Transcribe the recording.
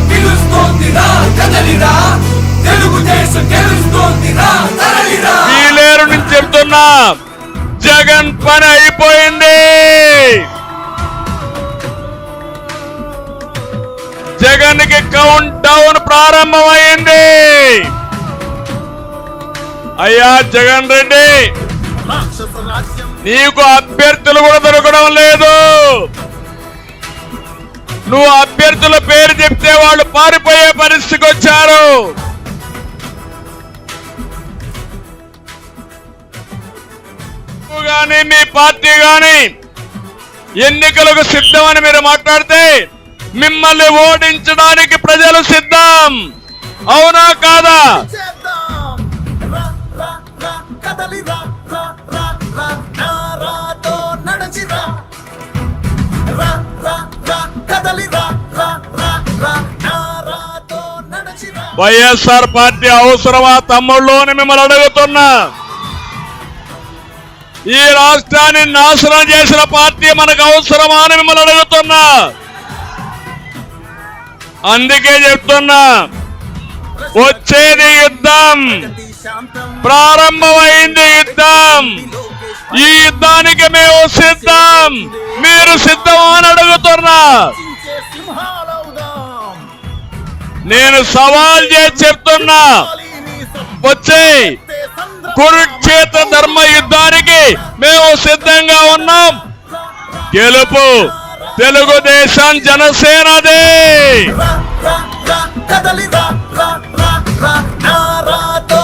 దేశం కదలిరా తెలుగుదేశం నుంచి చెప్తున్నా జగన్ పని అయిపోయింది. జగన్కి కౌంట్ డౌన్ ప్రారంభమైంది. అయ్యా జగన్ రెడ్డి నీకు అభ్యర్థులు కూడా దొరకడం లేదు. నువ్వు అభ్యర్థుల పేరు చెప్తే వాళ్ళు పారిపోయే పరిస్థితికి వచ్చారు కానీ మీ పార్టీ కానీ ఎన్నికలకు సిద్ధమని మీరు మాట్లాడితే మిమ్మల్ని ఓడించడానికి ప్రజలు సిద్ధం అవునా కాదా కదలిరా వైఎస్ఆర్ పార్టీ అవసరమా తమ్ముళ్ళు అని మిమ్మల్ని అడుగుతున్నా. ఈ రాష్ట్రాన్ని నాశనం చేసిన పార్టీ మనకు అవసరమా అని మిమ్మల్ని అడుగుతున్నా. అందుకే చెప్తున్నా వచ్చేది యుద్ధం. ప్రారంభమైంది యుద్ధం. ఈ యుద్ధానికి మేము సిద్ధం. మీరు సిద్ధమా అని అడుగుతున్నా. నేను సవాల్ చేసి చెప్తున్నా. వచ్చే కురుక్షేత్ర ధర్మ యుద్ధానికి మేము సిద్ధంగా ఉన్నాం. గెలుపు తెలుగుదేశం జనసేనదే. కదలిదా రా రా రా నారాతో